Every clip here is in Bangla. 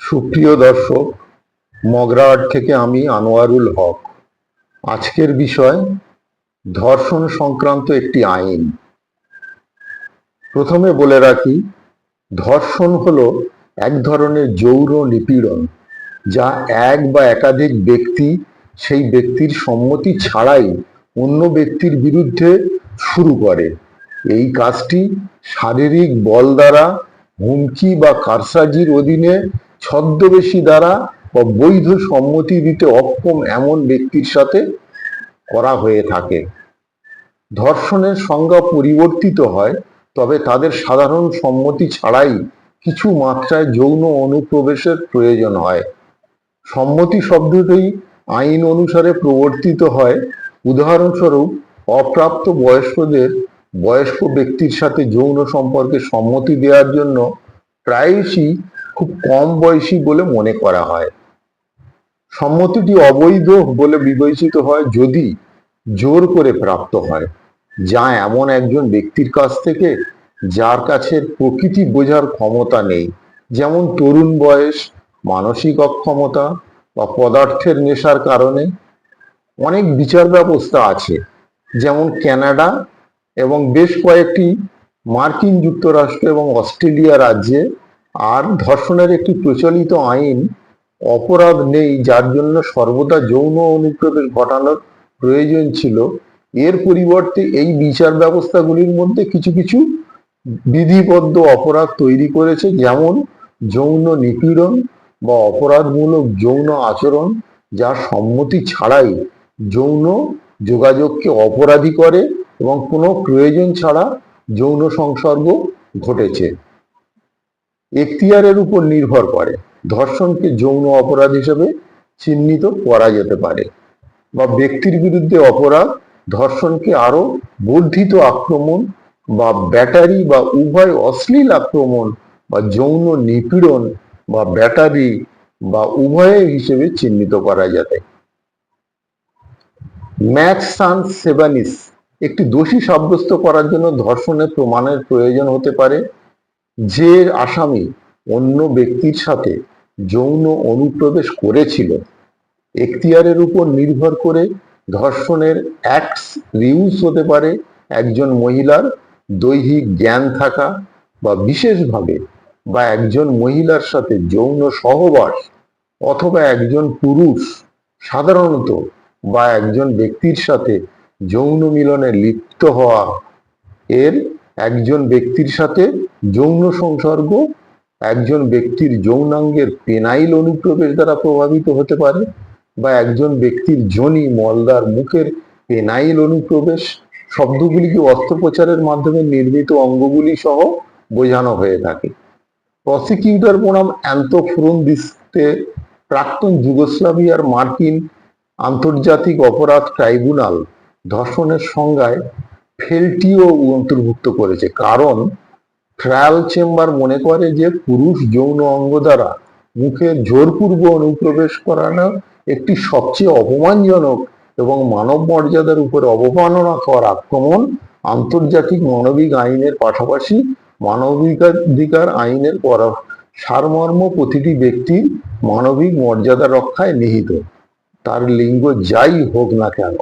সুপ্রিয় দর্শক মগরাহাট থেকে আমি আনোয়ারুল হক। আজকের বিষয়, ধর্ষণ সংক্রান্ত একটি আইন। প্রথমে বলে রাখি, ধর্ষণ হলো এক ধরনের যৌন নিপীড়ন, যা এক বা একাধিক ব্যক্তি সেই ব্যক্তির সম্মতি ছাড়াই অন্য ব্যক্তির বিরুদ্ধে শুরু করে। এই কাজটি শারীরিক বল দ্বারা হুমকি বা কারসাজির অধীনে ছদ্মবেশী দ্বারা বা বৈধ সম্মতি দিতে অক্ষম এমন ব্যক্তির সাথে করা হয়ে থাকে। ধর্ষণের সংজ্ঞা পরিবর্তিত হয়, তবে তাদের সাধারণ সম্মতি ছাড়াই কিছু মাত্রায় যৌন অনুপ্রবেশের প্রয়োজন হয়। সম্মতি শব্দটি আইন অনুসারে প্রবর্তিত হয়, উদাহরণস্বরূপ, অপ্রাপ্ত বয়স্কদের বয়স্ক ব্যক্তির সাথে যৌন সম্পর্কে সম্মতি দেওয়ার জন্য প্রায়শই খুব কম বয়সী বলে মনে করা হয়। সম্মতিটি অবৈধ বলে বিবেচিত হয় যদি জোর করে প্রাপ্ত হয়। যা এমন একজন ব্যক্তির কাছ থেকে যার কাছে প্রকৃতি বোঝার ক্ষমতা নেই। যেমন তরুণ বয়স, মানসিক অক্ষমতা বা পদার্থের নেশার কারণে অনেক বিচার ব্যবস্থা আছে। যেমন কানাডা এবং বেশ কয়েকটি মার্কিন যুক্তরাষ্ট্র এবং অস্ট্রেলিয়া রাজ্যে আর ধর্ষণের একটি প্রচলিত আইন অপরাধ নেই, যার জন্য সর্বদা যৌন অনুপ্রবেশ ঘটানোর প্রয়োজন ছিল। এর পরিবর্তে এই বিচার ব্যবস্থাগুলির মধ্যে কিছু কিছু বিধিবদ্ধ অপরাধ তৈরি করেছে, যেমন যৌন নিপীড়ন বা অপরাধমূলক যৌন আচরণ যা সম্মতি ছাড়াই যৌন যোগাযোগকে অপরাধী করে এবং কোনো প্রয়োজন ছাড়া যৌন সংসর্গ ঘটেছে। এখতিয়ারের উপর নির্ভর করে। ধর্ষণকে যৌন অপরাধ হিসেবে চিহ্নিত করা যেতে পারে বা ব্যক্তির বিরুদ্ধে অপরাধ, ধর্ষণকে আরও বর্ধিত আক্রমণ বা ব্যাটারি বা উভয় অশ্লীল আক্রমণ বা যৌন নিপীড়ন বা ব্যাটারি বা উভয় হিসেবে চিহ্নিত করা যেতে ম্যাক্স সান সেবানিস একটি দোষী সাব্যস্ত করার জন্য ধর্ষণের প্রমাণের প্রয়োজন হতে পারে। যে আসামি অন্য ব্যক্তির সাথে যৌন অনুপ্রবেশ করেছিল, এখতিয়ারের উপর নির্ভর করে ধর্ষণের অ্যাক্স রিউজ হতে পারে একজন মহিলার দৈহিক জ্ঞান থাকা বা বিশেষভাবে বা একজন মহিলার সাথে যৌন সহবাস অথবা একজন পুরুষ সাধারণত বা একজন ব্যক্তির সাথে যৌন মিলনে লিপ্ত হওয়া এর একজন ব্যক্তির সাথে যৌন সংসর্গ, একজন ব্যক্তির যৌনাঙ্গের পেনাইল অনুপ্রবেশ দ্বারা প্রভাবিত হতে পারে বা একজন ব্যক্তির যোনি মলদার মুখের পেনাইল অনুপ্রবেশ শব্দগুলিকে অস্ত্রোপচারের মাধ্যমে নির্মিত অঙ্গগুলি সহ বোঝানো হয়ে থাকে। প্রসিকিউটর বনাম অ্যান্থোফ্রুন দিস্তে প্রাক্তন যুগোস্লাভিয়ার মার্কিন আন্তর্জাতিক অপরাধ ট্রাইব্যুনাল ধর্ষণের সংজ্ঞায় ফেলটিও অন্তর্ভুক্ত করেছে। কারণ ট্রায়াল চেম্বার মনে করে যে পুরুষ যৌন অঙ্গ দ্বারা মুখে জোরপূর্ব অনুপ্রবেশ করানো একটি সবচেয়ে অপমানজনক এবং মানব মর্যাদার উপর অবমাননা কর আক্রমণ আন্তর্জাতিক মানবিক আইনের পাশাপাশি মানবাধিকার আইনের পর সারমর্ম প্রতিটি ব্যক্তির মানবিক মর্যাদা রক্ষায় নিহিত। তার লিঙ্গ যাই হোক না কেন।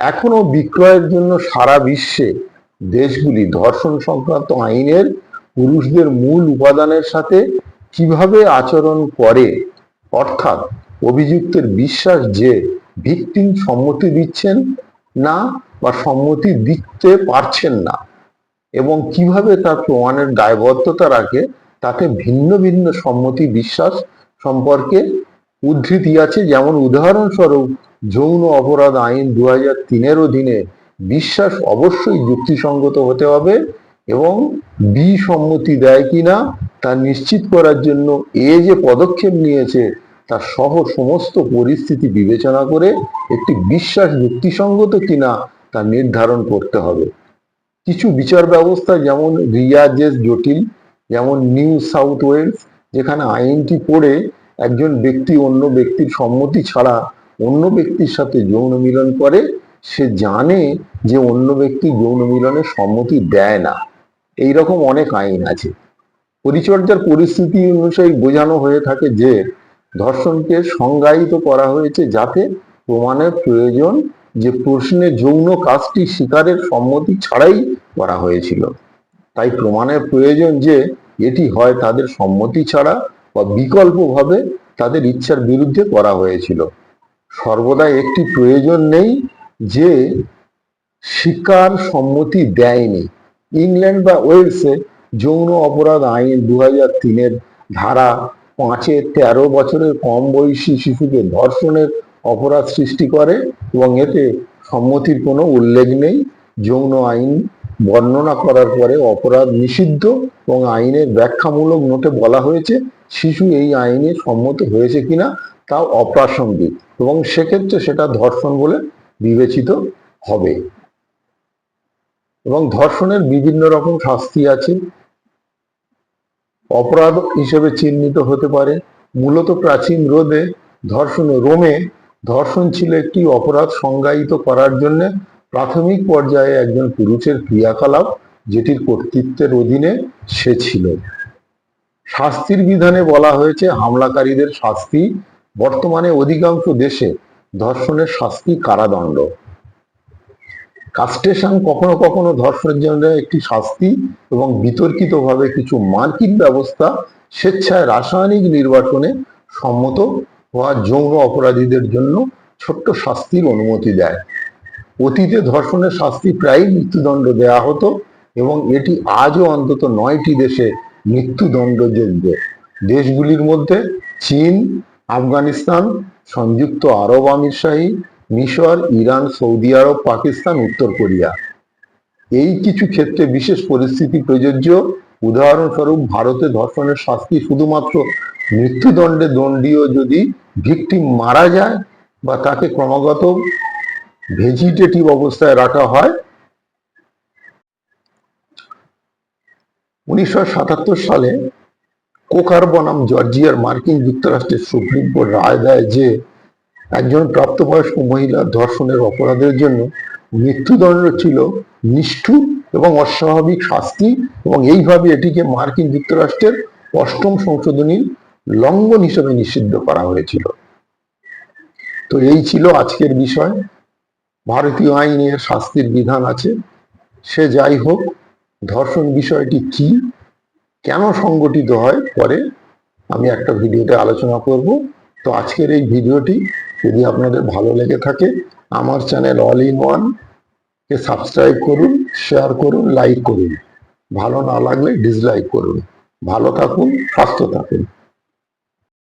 এখনও বিক্রয়ের জন্য সারা বিশ্বে দেশগুলি ধর্ষণ সংক্রান্ত আইনের পুরুষদের মূল উপাদানের সাথে কীভাবে আচরণ করে, অর্থাৎ অভিযুক্তের বিশ্বাস যে ভিকটিম সম্মতি দিচ্ছেন না বা সম্মতি দিতে পারছেন না এবং কীভাবে তার প্রমাণের দায়বদ্ধতা রাখে, তাতে ভিন্ন ভিন্ন সম্মতি, বিশ্বাস সম্পর্কে উদ্ধৃতি আছে যেমন উদাহরণস্বরূপ, যৌন অপরাধ আইন দু হাজার তিনের অধীনে বিশ্বাস অবশ্যই যুক্তিসঙ্গত হতে হবে এবং বি সম্মতি দেয় কিনা তা নিশ্চিত করার জন্য এ যে পদক্ষেপ নিয়েছে তা সহ সমস্ত পরিস্থিতি বিবেচনা করে একটি বিশ্বাস যুক্তিসঙ্গত কিনা তা নির্ধারণ করতে হবে। কিছু বিচার ব্যবস্থা যেমন রিয়াজেস জটিল, যেমন নিউ সাউথ ওয়েলস, যেখানে আইনটি পড়ে একজন ব্যক্তি অন্য ব্যক্তির সম্মতি ছাড়া অন্য ব্যক্তির সাথে যৌন মিলন করে, সে জানে যে অন্য ব্যক্তি যৌন মিলনের সম্মতি দেয় না। এই রকম অনেক আইন আছে। পরিচর্যার পরিস্থিতি অনুযায়ী বোঝানো হয়ে থাকে যে, ধর্ষণকে সংজ্ঞায়িত করা হয়েছে যাতে প্রমাণের প্রয়োজন যে প্রশ্নে যৌন কাজটি শিকারের সম্মতি ছাড়াই করা হয়েছিল। তাই প্রমাণের প্রয়োজন যে, এটি হয় তাদের সম্মতি ছাড়া বা বিকল্পভাবে তাদের ইচ্ছার বিরুদ্ধে করা হয়েছিল। সর্বদা একটি প্রয়োজন নেই যে শিকার সম্মতি দেয়নি। ইংল্যান্ড বা ওয়েলসে যৌন অপরাধ আইন দু হাজার তিনের ধারা পাঁচে তেরো বছরের কম বয়সী শিশুকে ধর্ষণের অপরাধ সৃষ্টি করে এবং এতে সম্মতির কোনো উল্লেখ নেই। যৌন আইন বর্ণনা করার পরে অপরাধ নিষিদ্ধ এবং আইনের ব্যাখ্যামূলক নোটে বলা হয়েছে শিশু এই আইনে সম্মত হয়েছে কিনা তা অপ্রাসঙ্গিক এবং সেক্ষেত্রে সেটা ধর্ষণ বলে বিবেচিত হবে। এবং ধর্ষণের বিভিন্ন রকম শাস্তি আছে। অপরাধ হিসেবে চিহ্নিত হতে পারে। মূলত প্রাচীন রোদে ধর্ষণ, রোমে ধর্ষণ ছিল একটি অপরাধ সংজ্ঞায়িত করার জন্য প্রাথমিক পর্যায়ে একজন পুরুষের ক্রিয়াকলাপ যেটির কর্তৃত্বের অধীনে সে ছিল। শাস্তির বিধানে বলা হয়েছে, হামলাকারীদের শাস্তি। বর্তমানে অধিকাংশ দেশে ধর্ষণের শাস্তি কারাদণ্ড। কাস্টেশন কখনো কখনো ধর্ষণের জন্য একটি শাস্তি এবং বিতর্কিতভাবে কিছু মার্কিন ব্যবস্থা স্বেচ্ছায় রাসায়নিক নির্বাচনে সম্মত হওয়া যৌন অপরাধীদের জন্য ছোট্ট শাস্তির অনুমতি দেয়। অতীতে ধর্ষণের শাস্তি প্রায়ই মৃত্যুদণ্ড দেয়া হতো এবং এটি আজও অন্তত নয়টি দেশে মৃত্যুদণ্ডযোগ্য দেশগুলির মধ্যে চীন, আফগানিস্তান, সংযুক্ত আরব আমিরশাহী, মিশর, ইরান, সৌদি আরব, পাকিস্তান, উত্তর কোরিয়া। এই কিছু ক্ষেত্রে বিশেষ পরিস্থিতি প্রযোজ্য। উদাহরণস্বরূপ, ভারতে ধর্ষণের শাস্তি শুধুমাত্র মৃত্যুদণ্ডে দণ্ডীয় যদি ভিকটিম মারা যায় বা তাকে ক্রমাগত ভেজিটেটিভ অবস্থায় রাখা হয় উনিশশো সাতাত্তর সালে কোকার বনাম জর্জিয়ার মার্কিন যুক্তরাষ্ট্রের সুপ্রিম কোর্ট রায় দেয় যে একজন প্রাপ্তবয়স্ক মহিলার ধর্ষণের অপরাধের জন্য মৃত্যুদণ্ড ছিল নিষ্ঠুর এবং অস্বাভাবিক শাস্তি এবং এইভাবে এটিকে মার্কিন যুক্তরাষ্ট্রের অষ্টম সংশোধনীর লঙ্ঘন হিসেবে নিষিদ্ধ করা হয়েছিল। তো এই ছিল আজকের বিষয়। ভারতীয় আইনের শাস্তির বিধান আছে। সে যাই হোক ধর্ষণ বিষয়টি কি? কেন সংগঠিত হয়? পরে আমি একটা ভিডিওতে আলোচনা করব। তো আজকের এই ভিডিওটি যদি আপনাদের ভালো লেগে থাকে, আমার চ্যানেল অল ইন ওয়ান কে সাবস্ক্রাইব করুন, শেয়ার করুন, লাইক করুন। ভালো না লাগলে ডিসলাইক করুন। ভালো থাকুন সুস্থ থাকুন।